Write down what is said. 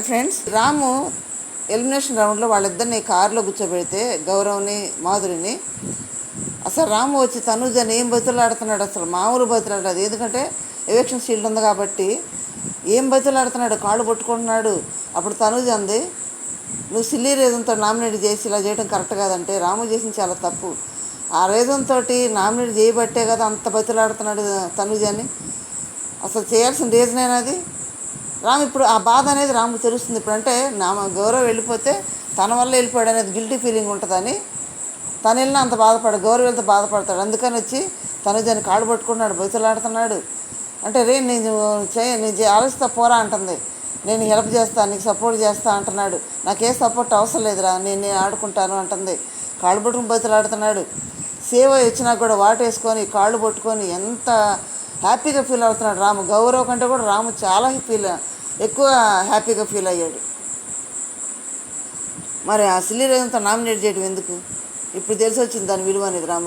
Hi friends. రాము elimination రౌండ్లో వాళ్ళిద్దరిని కారులో కూర్చోబెడితే గౌరవ్ని మాధురిని. అసలు రాము వచ్చి తనుజని ఏం బతులాడుతున్నాడు అసలు? మామూలు బతులాడదు. ఎందుకంటే ఎవెక్షన్ షీల్డ్ ఉంది కాబట్టి ఏం బతులాడుతున్నాడు? కాళ్ళు పట్టుకుంటున్నాడు. అప్పుడు తనుజ అంది నువ్వు సిల్లీ రీజన్తో నామినేట్ చేసి ఇలా చేయడం కరెక్ట్ కాదంటే రాము చేసింది చాలా తప్పు. ఆ రీజన్తో నామినేట్ చేయబట్టే కదా అంత బతులాడుతున్నాడు తనుజని. అసలు చేయాల్సిన రీజన్ అది రాము ఇప్పుడు ఆ బాధ అనేది రాము తెలుస్తుంది. ఇప్పుడు అంటే నా గౌరవ్ వెళ్ళిపోతే తన వల్ల వెళ్ళిపోయాడు అనేది గిల్టీ ఫీలింగ్ ఉంటుందని తను వెళ్ళినా అంత బాధపడు గౌరవ్ వెళ్తే బాధపడతాడు. అందుకని వచ్చి తను దాన్ని కాళ్ళు పట్టుకున్నాడు బతులాడుతున్నాడు అంటే రే నేను చేయ నేను ఆలోచిస్తా పోరా అంటుంది. నేను హెల్ప్ చేస్తాను నీకు సపోర్ట్ చేస్తా అంటున్నాడు. నాకే సపోర్ట్ అవసరం లేదురా నేను నేను ఆడుకుంటాను అంటుంది. కాళ్ళు పట్టుకుని బతులాడుతున్నాడు సేవ ఇచ్చినా కూడా వాటేసుకొని కాళ్ళు పట్టుకొని ఎంత హ్యాపీగా ఫీల్ అవుతున్నాడు రాము. గౌరవ్ కంటే కూడా రాము చాలా ఫీల్ ఎక్కువ హ్యాపీగా ఫీల్ అయ్యాడు. మరి ఆ సిల్లీ రేజంతో నామినేట్ చేయడం ఎందుకు? ఇప్పుడు తెలిసి వచ్చింది దాని విలువ అనేది రాము